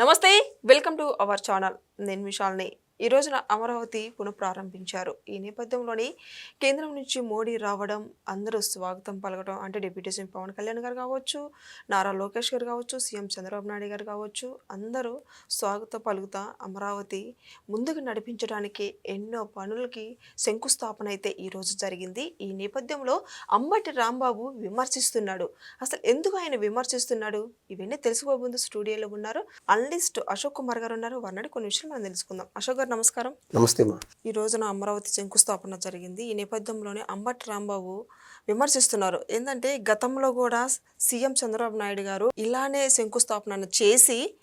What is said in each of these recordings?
నమస్తే welcome to our channel. నేను విశాల్ని ఈ రోజున అమరావతి పునఃప్రారంభించారు. ఈ నేపథ్యంలోని కేంద్రం నుంచి మోడీ రావడం అందరూ స్వాగతం పలకడం అంటే డిప్యూటీ సీఎం పవన్ కళ్యాణ్ గారు కావచ్చు నారా లోకేష్ గారు కావచ్చు సీఎం చంద్రబాబు నాయుడు గారు కావచ్చు అందరూ స్వాగత పలుకుతా అమరావతి ముందుకు నడిపించడానికి ఎన్నో పనులకి శంకుస్థాపన అయితే ఈరోజు జరిగింది. ఈ నేపథ్యంలో అంబటి రాంబాబు విమర్శిస్తున్నాడు. అసలు ఎందుకు ఆయన విమర్శిస్తున్నాడు? ఇవన్నీ తెలుసుకోబోదు స్టూడియోలో ఉన్నారు. అనలిస్ట్ అశోక్ కుమార్ గారు ఉన్నారు. వారిని కొన్ని విషయాలు మనం తెలుసుకుందాం. అశోక్ గారు నమస్కారం. నమస్తే మా. ఈ రోజున అమరావతి శంకుస్థాపన జరిగింది. ఈ నేపథ్యంలోనే అంబటి రాంబాబు విమర్శిస్తున్నారు. ఏంటంటే గతంలో కూడా సీఎం చంద్రబాబు నాయుడు గారు ఇలానే శంకుస్థాపన చేసి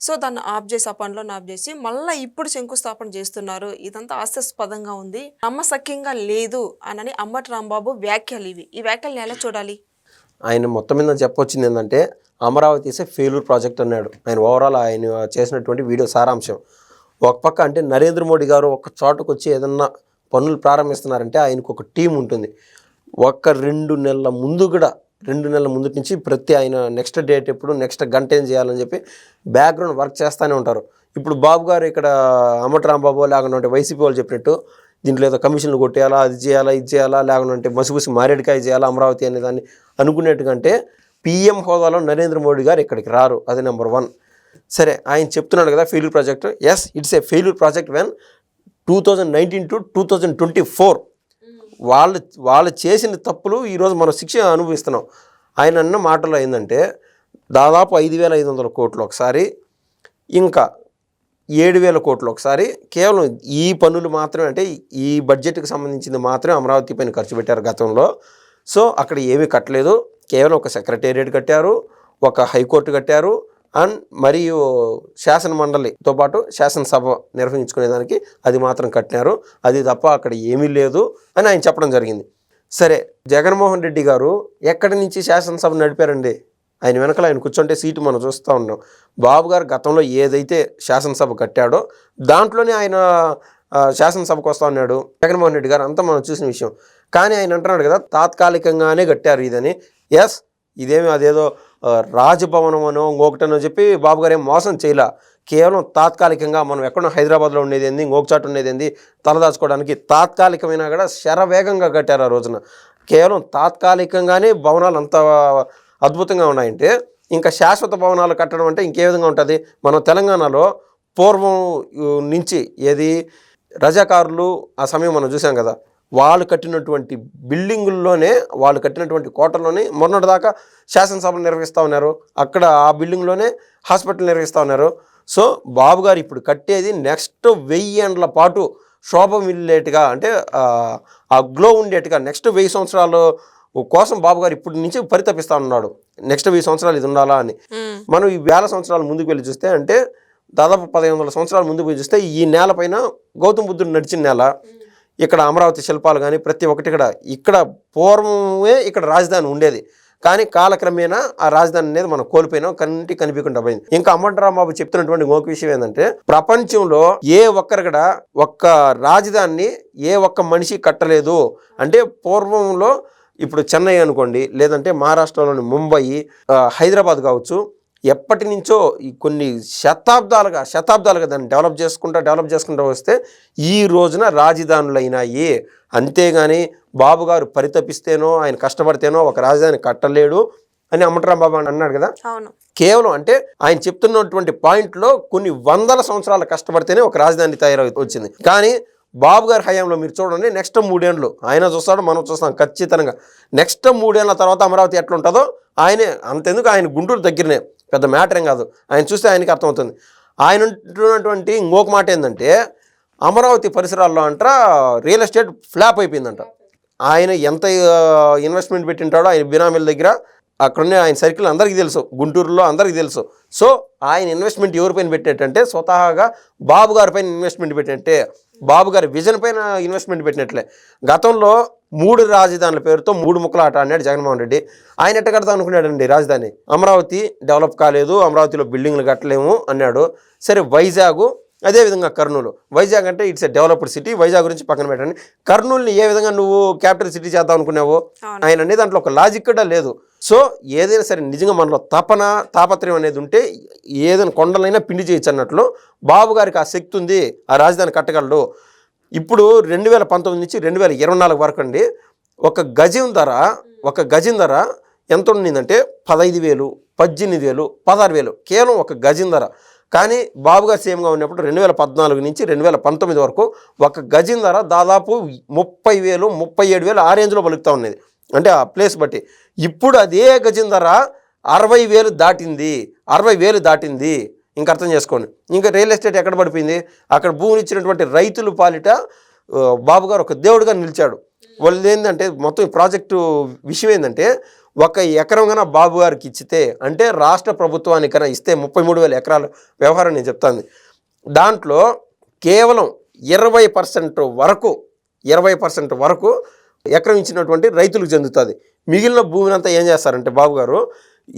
సో దాన్ని ఆఫ్ చేసి ఆ పనిలో ఆఫ్ చేసి మళ్ళీ ఇప్పుడు శంకుస్థాపన చేస్తున్నారు. ఇదంతా హాస్యాస్పదంగా ఉంది. నమ్మసక్యంగా లేదు అనని అంబటి రాంబాబు వ్యాఖ్యలు ఇవి. ఈ వ్యాఖ్యల్ని ఎలా చూడాలి? ఆయన మొత్తం మీద చెప్పొచ్చింది ఏంటంటే అమరావతి ఇసే ఫెయిల్యూర్ ప్రాజెక్ట్ అన్నాడు. ఆయన ఓవరాల్ ఆయన చేసినటువంటి వీడియో సారాంశం. ఒక పక్క అంటే నరేంద్ర మోడీ గారు ఒక చోటకు వచ్చి ఏదన్నా పనులు ప్రారంభిస్తున్నారంటే ఆయనకు ఒక టీం ఉంటుంది. ఒక రెండు నెలల ముందు కూడా రెండు నెలల ముందు నుంచి ప్రతి ఆయన నెక్స్ట్ డేట్ ఎప్పుడు నెక్స్ట్ గంట ఏం చేయాలని చెప్పి బ్యాక్గ్రౌండ్ వర్క్ చేస్తూనే ఉంటారు. ఇప్పుడు బాబు గారు ఇక్కడ అమ్మటి రాంబాబు లేకుండా వైసీపీ వాళ్ళు చెప్పినట్టు దీంట్లో ఏదో కమిషన్లు కొట్టేయాలా అది చేయాలా ఇది చేయాలా లేకుంటే మసిపూసి మారేడుకాయ చేయాలా అమరావతి అనే దాన్ని అనుకునేట్టుకంటే పీఎం హోదాలో నరేంద్ర మోడీ గారు ఇక్కడికి రారు. అది నెంబర్ వన్ సరే ఆయన చెప్తున్నాడు కదా failure project yes it's a failure project when two thousand nineteen to two thousand twenty four వాళ్ళు వాళ్ళు చేసిన తప్పులు ఈరోజు మనం శిక్ష అనుభవిస్తున్నాం. ఆయన అన్న మాటలో ఏంటంటే దాదాపు ఐదు వేల ఐదు వందల కోట్లు ఒకసారి ఇంకా ఏడు వేల కోట్లు ఒకసారి కేవలం ఈ పనులు మాత్రమే అంటే ఈ బడ్జెట్కి సంబంధించింది మాత్రమే అమరావతి పైన ఖర్చు పెట్టారు గతంలో. సో అక్కడ ఏమీ కట్టలేదు. కేవలం ఒక సెక్రటేరియట్ కట్టారు ఒక హైకోర్టు కట్టారు అండ్ మరియు శాసన మండలితో పాటు శాసనసభ నిర్వహించుకునేదానికి అది మాత్రం కట్టినారు. అది తప్ప అక్కడ ఏమీ లేదు అని ఆయన చెప్పడం జరిగింది. సరే జగన్మోహన్ రెడ్డి గారు ఎక్కడి నుంచి శాసనసభ నడిపారండి? ఆయన వెనకాల ఆయన కూర్చుంటే సీటు మనం చూస్తూ ఉన్నాం. బాబు గారు గతంలో ఏదైతే శాసనసభ కట్టాడో దాంట్లోనే ఆయన శాసనసభకు వస్తూ ఉన్నాడు. జగన్మోహన్ రెడ్డి గారు అంతా మనం చూసిన విషయం. కానీ ఆయన అంటున్నాడు కదా తాత్కాలికంగానే కట్టారు ఇదని. ఎస్ ఇదేమి అదేదో ఆ, రాజభవనం అనో ఇంకొకటనో చెప్పి బాబు గారు ఏం మోసం చేయలే. కేవలం తాత్కాలికంగా మనం ఎక్కడో హైదరాబాద్లో ఉండేది ఏంది ఇంకొక చాటు ఉండేది ఏంది తలదాచుకోవడానికి తాత్కాలికమైన కూడా శరవేగంగా కట్టారు ఆ రోజున. కేవలం తాత్కాలికంగానే భవనాలు అంత అద్భుతంగా ఉన్నాయంటే ఇంకా శాశ్వత భవనాలు కట్టడం అంటే ఇంకే విధంగా ఉంటుంది. మనం తెలంగాణలో పూర్వం నుంచి ఏది రజాకారులు ఆ సమయం మనం చూసాం కదా వాళ్ళు కట్టినటువంటి బిల్డింగుల్లోనే వాళ్ళు కట్టినటువంటి కోటల్లోనే మొన్నటిదాకా శాసనసభలు నిర్వహిస్తూ ఉన్నారు. అక్కడ ఆ బిల్డింగ్లోనే హాస్పిటల్ నిర్వహిస్తూ ఉన్నారు. సో బాబు గారు ఇప్పుడు కట్టేది నెక్స్ట్ వెయ్యి ఏండ్ల పాటు శోభ మిల్లేట్టుగా అంటే ఆ, గ్లో ఉండేట్టుగా నెక్స్ట్ వెయ్యి సంవత్సరాలు కోసం బాబు గారు ఇప్పటి నుంచి పరితపిస్తూ ఉన్నాడు. నెక్స్ట్ వెయ్యి సంవత్సరాలు ఇది ఉండాలా అని. మనం ఈ వేల సంవత్సరాల ముందుకు వెళ్ళి చూస్తే అంటే దాదాపు పదిహేను వందల సంవత్సరాల ముందుకు పోయి చూస్తే ఈ నేల పైన గౌతమ బుద్ధుడు నడిచిన నేల. ఇక్కడ అమరావతి శిల్పాలు కానీ ప్రతి ఒక్కటి ఇక్కడ ఇక్కడ పూర్వమే ఇక్కడ రాజధాని ఉండేది. కానీ కాలక్రమేణా ఆ రాజధాని అనేది మనం కోల్పోయినాం కంటి కనిపించకుండా పోయింది. ఇంకా అమ్మటరాంబాబు చెప్తున్నటువంటి ఇంకొక విషయం ఏంటంటే ప్రపంచంలో ఏ ఒక్కరు కూడా ఒక్క రాజధానిని ఏ ఒక్క మనిషి కట్టలేదు. అంటే పూర్వంలో ఇప్పుడు చెన్నై అనుకోండి లేదంటే మహారాష్ట్రలోని ముంబై హైదరాబాద్ కావచ్చు ఎప్పటి నుంచో ఈ కొన్ని శతాబ్దాలుగా శతాబ్దాలుగా దాన్ని డెవలప్ చేసుకుంటా డెవలప్ చేసుకుంటూ వస్తే ఈ రోజున రాజధానులు అయినాయి అంతేగాని బాబు గారు పరితపిస్తేనో ఆయన కష్టపడితేనో ఒక రాజధాని కట్టలేడు అని అమ్మటరాం బాబు అని అన్నాడు కదా? కేవలం అంటే ఆయన చెప్తున్నటువంటి పాయింట్లో కొన్ని వందల సంవత్సరాలు కష్టపడితేనే ఒక రాజధాని తయారై వచ్చింది. కానీ బాబు గారి హయాంలో మీరు చూడండి నెక్స్ట్ మూడేళ్ళు ఆయన చూస్తాడు మనం చూస్తాం ఖచ్చితంగా. నెక్స్ట్ మూడేళ్ళ తర్వాత అమరావతి ఎట్లా ఉంటుందో ఆయనే అంతెందుకు ఆయన గుంటూరు దగ్గరనే. పెద్ద మ్యాటర్ ఏం కాదు. ఆయన చూస్తే ఆయనకి అర్థమవుతుంది. ఆయన ఉంటున్నటువంటి ఇంకొక మాట ఏంటంటే అమరావతి పరిసరాల్లో అంట రియల్ ఎస్టేట్ ఫ్లాప్ అయిపోయిందంట. ఆయన ఎంత ఇన్వెస్ట్మెంట్ పెట్టింటాడో ఆయన బినామీల దగ్గర అక్కడున్న ఆయన సర్కిల్ అందరికీ తెలుసు. గుంటూరులో అందరికీ తెలుసు. సో ఆయన ఇన్వెస్ట్మెంట్ ఎవరిపైన పెట్టేటంటే స్వతహాగా బాబు గారి పైన ఇన్వెస్ట్మెంట్ పెట్టినట్టే బాబు గారి విజన్ పైన ఇన్వెస్ట్మెంట్ పెట్టినట్లే. గతంలో మూడు రాజధానుల పేరుతో మూడు ముక్కలు ఆట అన్నాడు జగన్మోహన్ రెడ్డి. ఆయన ఎట్ట కడతా అనుకున్నాడండి రాజధాని? అమరావతి డెవలప్ కాలేదు అమరావతిలో బిల్డింగ్లు కట్టలేము అన్నాడు. సరే వైజాగ్ అదేవిధంగా కర్నూలు. వైజాగ్ అంటే it's a developed city Vizag గురించి పక్కన పెట్టండి. కర్నూలుని ఏ విధంగా నువ్వు క్యాపిటల్ సిటీ చేద్దాం అనుకున్నావో. ఆయన అనేది దాంట్లో ఒక లాజిక్ కూడా లేదు. సో ఏదైనా సరే నిజంగా మనలో తపన తాపత్రయం అనేది ఉంటే ఏదైనా కొండలైనా పిండి చేయొచ్చు అన్నట్లు బాబు గారికి ఆ శక్తి ఉంది ఆ రాజధాని కట్టగలడు. ఇప్పుడు రెండు వేల పంతొమ్మిది నుంచి రెండు వేల ఇరవై నాలుగు వరకు అండి ఒక గజం ధర ఒక గజం ధర ఎంత ఉండిందంటే పదహైదు వేలు పద్దెనిమిది వేలు పదహారు వేలు కేవలం ఒక గజం ధర. కానీ బాబుగా సేమ్గా సీఎంగా ఉన్నప్పుడు రెండు వేల పద్నాలుగు నుంచి రెండు వేల పంతొమ్మిది వరకు ఒక గజం ధర దాదాపు ముప్పై వేలు ముప్పై ఏడు వేలు ఆ రేంజ్లో పలుకుతూ ఉన్నది. అంటే ఆ ప్లేస్ బట్టి. ఇప్పుడు అదే గజం ధర అరవై వేలు దాటింది అరవై వేలు దాటింది. ఇంకా అర్థం చేసుకోండి. ఇంకా రియల్ ఎస్టేట్ ఎక్కడ పడిపోయింది? అక్కడ భూమిని ఇచ్చినటువంటి రైతులు పాలిట బాబు గారు ఒక దేవుడుగా నిలిచాడు. వాళ్ళు ఏంటంటే మొత్తం ప్రాజెక్టు విషయం ఏంటంటే ఒక ఎకరం కన్నా బాబు గారికి ఇచ్చితే అంటే రాష్ట్ర ప్రభుత్వానికైనా ఇస్తే ముప్పై మూడు వేల ఎకరాల వ్యవహారం నేను చెప్తాను దాంట్లో కేవలం ఇరవై పర్సెంట్ వరకు ఇరవై పర్సెంట్ వరకు ఎకరం ఇచ్చినటువంటి రైతులకు చెందుతుంది. మిగిలిన భూమిని అంతా ఏం చేస్తారంటే బాబు గారు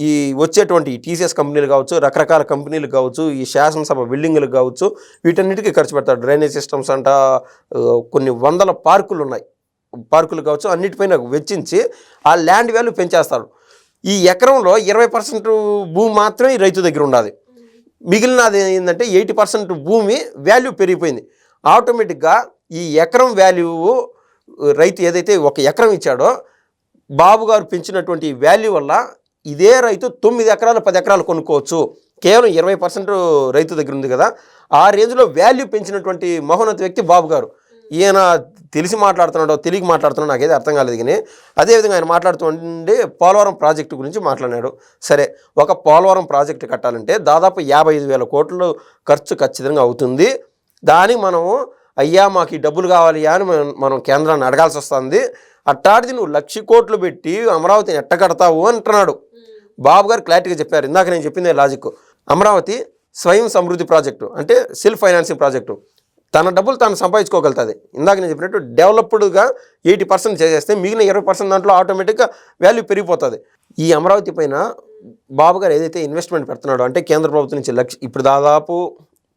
ఈ వచ్చేటువంటి టీసీఎస్ కంపెనీలు కావచ్చు రకరకాల కంపెనీలు కావచ్చు ఈ శాసనసభ బిల్డింగులు కావచ్చు వీటన్నిటికీ ఖర్చు పెడతారు. డ్రైనేజ్ సిస్టమ్స్ అంట కొన్ని వందల పార్కులు ఉన్నాయి. పార్కులు కావచ్చు అన్నిటిపైన వెచ్చించి ఆ ల్యాండ్ వాల్యూ పెంచేస్తారు. ఈ ఎకరంలో ఇరవై పర్సెంట్ భూమి మాత్రమే రైతు దగ్గర ఉండాలి. మిగిలినది ఏంటంటే ఎయిటీ పర్సెంట్ భూమి వాల్యూ పెరిగిపోయింది. ఆటోమేటిక్గా ఈ ఎకరం వాల్యూ రైతు ఏదైతే ఒక ఎకరం ఇచ్చాడో బాబు గారు పెంచినటువంటి వాల్యూ వల్ల ఇదే రైతు తొమ్మిది ఎకరాలు పది ఎకరాలు కొనుక్కోవచ్చు. కేవలం ఇరవై పర్సెంట్ రైతు దగ్గర ఉంది కదా. ఆ రేంజ్లో వాల్యూ పెంచినటువంటి మహోన్నత వ్యక్తి బాబు గారు. ఈయన తెలిసి మాట్లాడుతున్నాడో తెలియక మాట్లాడుతున్నాడో నాకైతే అర్థం కాలేదు కానీ అదేవిధంగా ఆయన మాట్లాడుతుండే పోలవరం ప్రాజెక్టు గురించి మాట్లాడాడు సరే ఒక పోలవరం ప్రాజెక్టు కట్టాలంటే దాదాపు యాభై ఐదు వేల కోట్లు ఖర్చు ఖచ్చితంగా అవుతుంది. దానికి మనము అయ్యా మాకు ఈ డబ్బులు కావాలి అని మనం మనం కేంద్రాన్ని అడగాల్సి వస్తుంది. అట్టాడిది నువ్వు లక్ష కోట్లు పెట్టి అమరావతిని ఎట్ట కడతావు అంటున్నాడు బాబు గారు క్లారిటీగా చెప్పారు. ఇందాక నేను చెప్పిందే లాజిక్ అమరావతి స్వయం సమృద్ధి ప్రాజెక్టు అంటే సెల్ఫ్ ఫైనాన్సింగ్ ప్రాజెక్టు తన డబ్బులు తాను సంపాదించుకోగలుగుతుంది. ఇందాక నేను చెప్పినట్టు డెవలప్డ్గా ఎయిటీ పర్సెంట్ చేసేస్తే మిగిలిన ఇరవై పర్సెంట్ దాంట్లో ఆటోమేటిక్గా వాల్యూ పెరిగిపోతుంది. ఈ అమరావతి పైన బాబు గారు ఏదైతే ఇన్వెస్ట్మెంట్ పెడుతున్నాడో అంటే కేంద్ర ప్రభుత్వం నుంచి లక్ష ఇప్పుడు దాదాపు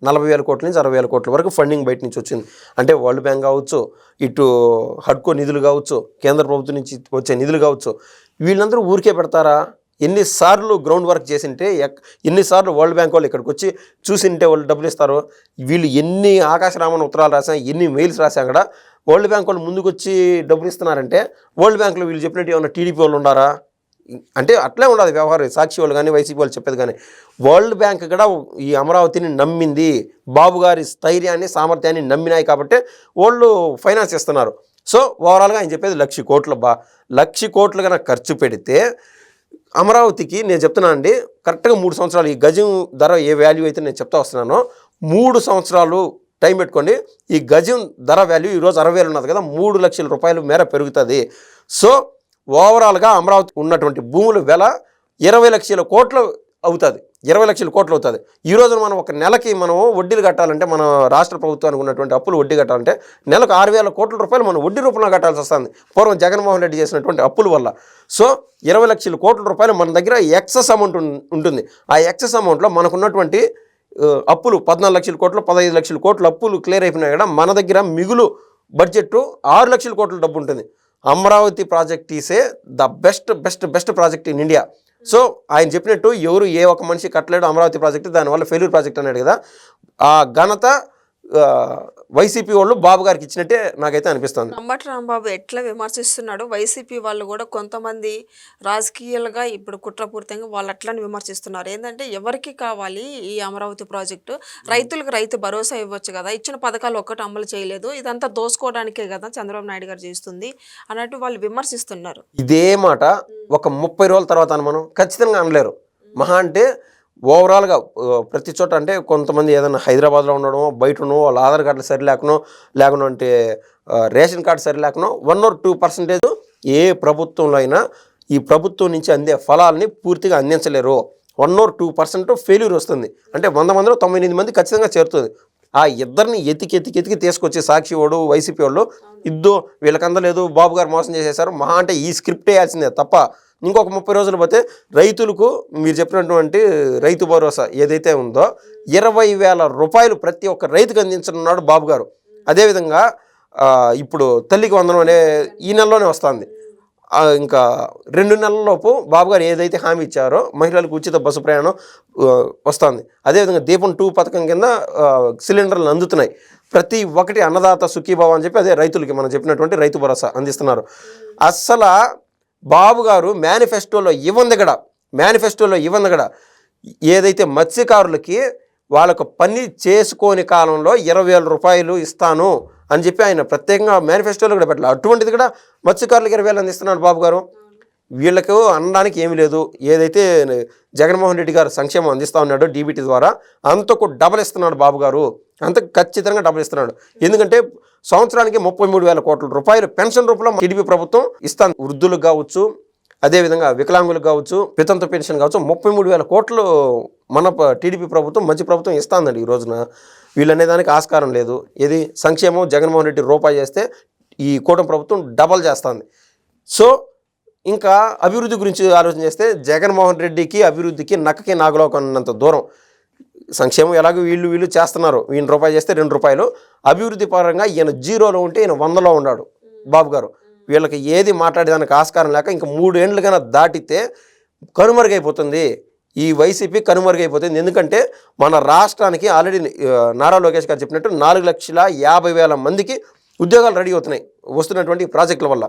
నలభై వేల కోట్ల నుంచి అరవై వేల కోట్ల వరకు ఫండింగ్ బయట నుంచి వచ్చింది. అంటే వరల్డ్ బ్యాంక్ కావచ్చు ఇటు హడ్కో నిధులు కావచ్చు కేంద్ర ప్రభుత్వం నుంచి వచ్చే నిధులు కావచ్చు వీళ్ళందరూ ఊరికే పెడతారా? ఎన్నిసార్లు గ్రౌండ్ వర్క్ చేసింటే ఎక్- ఎన్నిసార్లు వరల్డ్ బ్యాంక్ వాళ్ళు ఇక్కడికి వచ్చి చూసింటే వాళ్ళు డబ్బులు ఇస్తారు? వీళ్ళు ఎన్ని ఆకాశరామన్ ఉత్తరాలు రాసా ఎన్ని మెయిల్స్ రాసా కూడా వరల్డ్ బ్యాంక్ వాళ్ళు ముందుకు వచ్చి డబ్బులు ఇస్తున్నారంటే వరల్డ్ బ్యాంక్లో వీళ్ళు చెప్పినట్టు ఏమైనా టీడీపీ వాళ్ళు ఉండారా? అంటే అట్లే ఉండదు వ్యవహారం. సాక్షి వాళ్ళు కానీ వైసీపీ వాళ్ళు చెప్పేది కానీ వరల్డ్ బ్యాంక్ కూడా ఈ అమరావతిని నమ్మింది. బాబు గారి స్థైర్యాన్ని సామర్థ్యాన్ని నమ్మినాయి కాబట్టి వాళ్ళు ఫైనాన్స్ ఇస్తున్నారు సో ఓవరాల్గా ఆయన చెప్పేది లక్ష కోట్లు బా లక్ష కోట్లు కనుక ఖర్చు పెడితే అమరావతికి నేను చెప్తున్నాను అండి కరెక్ట్గా మూడు సంవత్సరాలు ఈ గజం ధర ఏ వాల్యూ అయితే నేను చెప్తా వస్తున్నానో మూడు సంవత్సరాలు టైం పెట్టుకోండి. ఈ గజం ధర వాల్యూ ఈరోజు అరవై వేలు ఉన్నది కదా మూడు లక్షల రూపాయలు మేర పెరుగుతుంది. సో ఓవరాల్గా అమరావతి ఉన్నటువంటి భూముల వెల ఇరవై లక్షల కోట్లు అవుతుంది. ఇరవై లక్షల కోట్లు అవుతుంది. ఈ రోజున మనం ఒక నెలకి మనం వడ్డీలు కట్టాలంటే మన రాష్ట్ర ప్రభుత్వానికి ఉన్నటువంటి అప్పులు వడ్డీ కట్టాలంటే నెలకు ఆరు వేల కోట్ల రూపాయలు మనం వడ్డీ రూపంలో కట్టాల్సి వస్తుంది. పూర్వం జగన్మోహన్ రెడ్డి చేసినటువంటి అప్పుల వల్ల. సో ఇరవై లక్షల కోట్ల రూపాయలు మన దగ్గర ఎక్సెస్ అమౌంట్ ఉంటుంది. ఆ ఎక్సెస్ అమౌంట్లో మనకున్నటువంటి అప్పులు పద్నాలుగు లక్షల కోట్లు పదహైదు లక్షల కోట్ల అప్పులు క్లియర్ అయిపోయినా కూడా మన దగ్గర మిగులు బడ్జెట్ ఆరు లక్షల కోట్ల డబ్బు ఉంటుంది. Amaravati project is the best best best project in India. So ఆయన చెప్పినట్టు ఎవరు ఏ ఒక్క మనిషి కట్టలేడు అమరావతి ప్రాజెక్ట్ దానివల్ల ఫెయిల్యూర్ ప్రాజెక్ట్ అన్నాడు కదా. ఆ ఘనత వైసీపీ వాళ్ళు బాబు గారికి ఇచ్చినట్టే నాకైతే అనిపిస్తుంది. అంబటి రాంబాబు ఎట్లా విమర్శిస్తున్నాడు వైసీపీ వాళ్ళు కూడా కొంతమంది రాజకీయాలుగా ఇప్పుడు కుట్రపూరితంగా వాళ్ళు అట్లని విమర్శిస్తున్నారు. ఏంటంటే ఎవరికి కావాలి ఈ అమరావతి ప్రాజెక్టు? రైతులకు రైతు భరోసా ఇవ్వచ్చు కదా. ఇచ్చిన పథకాలు ఒక్కటి అమలు చేయలేదు. ఇదంతా దోసుకోవడానికే కదా చంద్రబాబు నాయుడు గారు చేస్తుంది అన్నట్టు వాళ్ళు విమర్శిస్తున్నారు. ఇదే మాట ఒక ముప్పై రోజుల తర్వాత అని మనం ఖచ్చితంగా అనలేరు. మహా అంటే ఓవరాల్గా ప్రతి చోట అంటే కొంతమంది ఏదైనా హైదరాబాద్లో ఉండడం బయట వాళ్ళ ఆధార్ కార్డులు సరి లేకనో లేకుండా అంటే రేషన్ కార్డు సరి లేకనో వన్ ఆర్ టూ పర్సెంటేజ్ ఏ ప్రభుత్వంలో అయినా ఈ ప్రభుత్వం నుంచి అందే ఫలాల్ని పూర్తిగా అందించలేరు. One or two percent failure వస్తుంది. అంటే వంద మందిలో తొంభై ఎనిమిది మంది ఖచ్చితంగా చేరుతుంది. ఆ ఇద్దరిని ఎతికి ఎతికి ఎతికి తీసుకొచ్చే సాక్షి వాడు వైసీపీ వాళ్ళు. ఇద్దో వీళ్ళకందలేదు బాబు గారు మోసం చేసేసారు. మహా అంటే ఈ స్క్రిప్ట్ వేయాల్సిందే తప్ప ఇంకొక ముప్పై రోజులు పోతే రైతులకు మీరు చెప్పినటువంటి రైతు భరోసా ఏదైతే ఉందో ఇరవై వేల రూపాయలు ప్రతి ఒక్క రైతుకు అందించనున్నాడు బాబు గారు. అదేవిధంగా ఇప్పుడు తల్లికి వందనం అనే ఈ నెలలోనే వస్తుంది. ఇంకా రెండు నెలలలోపు బాబుగారు ఏదైతే హామీ ఇచ్చారో మహిళలకు ఉచిత బస్సు ప్రయాణం వస్తుంది. అదేవిధంగా దీపం టూ పథకం కింద సిలిండర్లు అందుతున్నాయి. ప్రతి ఒక్కటి అన్నదాత సుఖీభావ అని చెప్పి అదే రైతులకి మనం చెప్పినటువంటి రైతు భరోసా అందిస్తున్నారు. అస్సలు బాబు గారు మేనిఫెస్టోలో ఇవ్వంది కూడా మేనిఫెస్టోలో ఇవ్వంది కూడా ఏదైతే మత్స్యకారులకి వాళ్ళకు పని చేసుకోని కాలంలో ఇరవై వేల రూపాయలు ఇస్తాను అని చెప్పి ఆయన ప్రత్యేకంగా మేనిఫెస్టోలో కూడా పెట్టాలి. అటువంటిది కూడా మత్స్యకారులకు ఇరవై వేలు అందిస్తున్నాడు బాబు గారు. వీళ్ళకు అనడానికి ఏమీ లేదు. ఏదైతే జగన్మోహన్ రెడ్డి గారు సంక్షేమం అందిస్తా ఉన్నాడో డీబీటీ ద్వారా అంతకు డబల్ ఇస్తున్నాడు బాబు గారు. అంత ఖచ్చితంగా డబ్బులు ఇస్తున్నాడు. ఎందుకంటే సంవత్సరానికి ముప్పై మూడు వేల కోట్ల రూపాయలు పెన్షన్ రూపంలో టీడీపీ ప్రభుత్వం ఇస్తాను వృద్ధులకు కావచ్చు అదేవిధంగా వికలాంగులకు కావచ్చు పితంత పెన్షన్ కావచ్చు ముప్పై మూడు వేల కోట్లు మన టీడీపీ ప్రభుత్వం మంచి ప్రభుత్వం ఇస్తుందండి ఈ రోజున. వీళ్ళనే దానికి ఆస్కారం లేదు. ఇది సంక్షేమం జగన్మోహన్ రెడ్డి రూపాయి చేస్తే ఈ కూటమి ప్రభుత్వం డబల్ చేస్తుంది. సో ఇంకా అభివృద్ధి గురించి ఆలోచన చేస్తే జగన్మోహన్ రెడ్డికి అభివృద్ధికి నక్కకి నాగలోకన్నంత దూరం. సంక్షేమం ఎలాగో వీళ్ళు వీళ్ళు చేస్తున్నారు. ఈయన రూపాయి చేస్తే రెండు రూపాయలు. అభివృద్ధి పరంగా ఈయన జీరోలో ఉంటే ఈయన వందలో ఉన్నాడు బాబు గారు. వీళ్ళకి ఏది మాట్లాడేదానికి ఆస్కారం లేక ఇంకా మూడేండ్లుగా దాటితే కనుమరుగైపోతుంది. ఈ వైసీపీ కనుమరుగైపోతుంది. ఎందుకంటే మన రాష్ట్రానికి ఆల్రెడీ నారా లోకేష్ గారు చెప్పినట్టు నాలుగు లక్షల యాభై వేల మందికి ఉద్యోగాలు రెడీ అవుతున్నాయి వస్తున్నటువంటి ప్రాజెక్టుల వల్ల.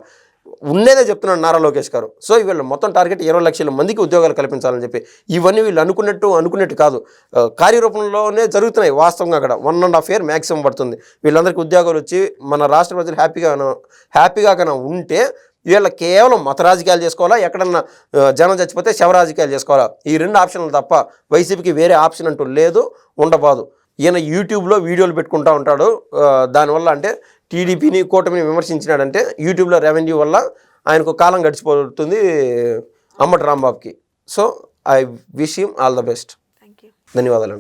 ఉండేదే చెప్తున్నాడు నారా లోకేష్ గారు. సో వీళ్ళు మొత్తం టార్గెట్ ఇరవై లక్షల మందికి ఉద్యోగాలు కల్పించాలని చెప్పి ఇవన్నీ వీళ్ళు అనుకున్నట్టు అనుకున్నట్టు కాదు. కార్యరూపంలోనే జరుగుతున్నాయి వాస్తవంగా అక్కడ. One and half year maximum పడుతుంది. వీళ్ళందరికీ ఉద్యోగాలు వచ్చి మన రాష్ట్ర ప్రజలు హ్యాపీగా హ్యాపీగా కన్నా ఉంటే వీళ్ళ కేవలం మత రాజకీయాలు చేసుకోవాలా? ఎక్కడన్నా జనం చచ్చిపోతే శవ రాజకీయాలు చేసుకోవాలా? ఈ రెండు ఆప్షన్లు తప్ప వైసీపీకి వేరే ఆప్షన్ అంటూ లేదు ఉండబాదు. ఈయన యూట్యూబ్లో వీడియోలు పెట్టుకుంటా ఉంటాడు. దానివల్ల అంటే టీడీపీని కూటమిని విమర్శించినాడంటే యూట్యూబ్లో రెవెన్యూ వల్ల ఆయనకు కాలం గడిచిపోతుంది అమ్మటి రాంబాబుకి. So I wish him all the best. Thank you ధన్యవాదాలు